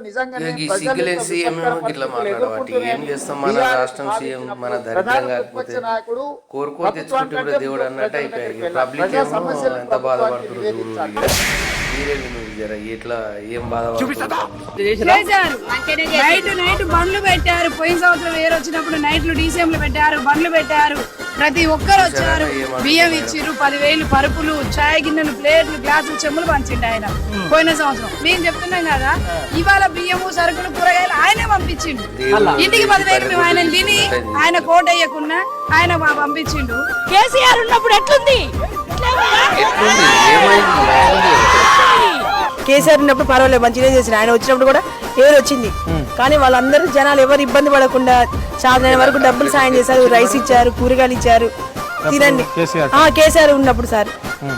నిజంగానే ఈ సిగ్గులేని సీఎం ఇట్లా మాట్లాడబట్టి ఏం చేస్తాం? మన రాష్ట్రం సీఎం మన దరిద్రం కాకపోతే తెచ్చుకుంటే కూడా దేవుడు అన్నట్టు అయిపోయాయి పబ్లిక్ ఏమో సమస్యలను ఎంత బాధపడుతున్నారు. మీరే విను జర ఎట్లా ఏం బాధపడుతున్నారు? చేశారు? నైట్ నైట్ బండ్లు పెట్టారు. పోయిన సంవత్సరం వేరు వచ్చినప్పుడు నైట్లు డీసీఎంలు పెట్టారు బండ్లు పెట్టారు. ప్రతి ఒక్కరు వచ్చారు. బియ్యం ఇచ్చిర్రు పదివేలు పరుపులు చాయ్ గిన్నెలు ప్లేట్లు గ్లాసులు చెమ్ములు పంచిండు ఆయన. పోయిన సంవత్సరం. మేము చెప్తున్నాం కదా ఇవాళ బియ్యము సరుకులు కూరగాయలు ఆయనే పంపించిండు. ఇంటికి పదివేలు మేము ఆయన తిని ఆయన కోట్ వేయకుండా ఆయన మా పంపించిండు. కేసీఆర్ ఉన్నప్పుడు ఎట్లుంది? కేసీఆర్ ఉన్నప్పుడు పర్వాలేదు మంచిగా చేసిన ఆయన వచ్చినప్పుడు కూడా ఏరు వచ్చింది. కానీ వాళ్ళందరూ జనాలు ఎవరు ఇబ్బంది పడకుండా సాధన వరకు డబ్బులు సాయం చేశారు. రైస్ ఇచ్చారు కూరగాయలు ఇచ్చారు. తినండి. ఆ, కేసీఆర్ ఉన్నప్పుడు సార్.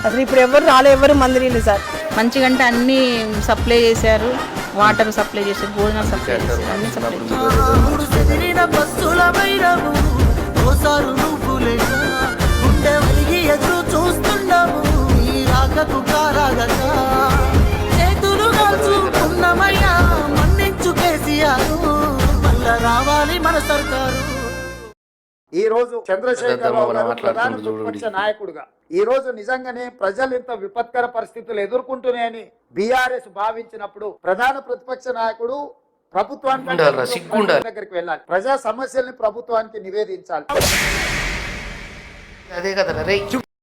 అసలు ఇప్పుడు ఎవరు రాలే ఎవరు మందిరి సార్. మంచిగా అంటే అన్ని సప్లై చేశారు. వాటర్ సప్లై చేశారు భోజనాలు సప్లై చేశారు అన్ని సప్లై చేశారు. రావాలి మన సర్కారు. ఈ రోజు ప్రతిపక్ష నాయకుడుగా. ఈ రోజు నిజంగానే ప్రజలు ఇంత విపత్కర పరిస్థితులు ఎదుర్కొంటున్నాయని బీఆర్ఎస్ భావించినప్పుడు ప్రధాన ప్రతిపక్ష నాయకుడు ప్రభుత్వానికి. దగ్గరికి వెళ్ళాలి ప్రజా సమస్యల్ని ప్రభుత్వానికి నివేదించాలి. అదే కదా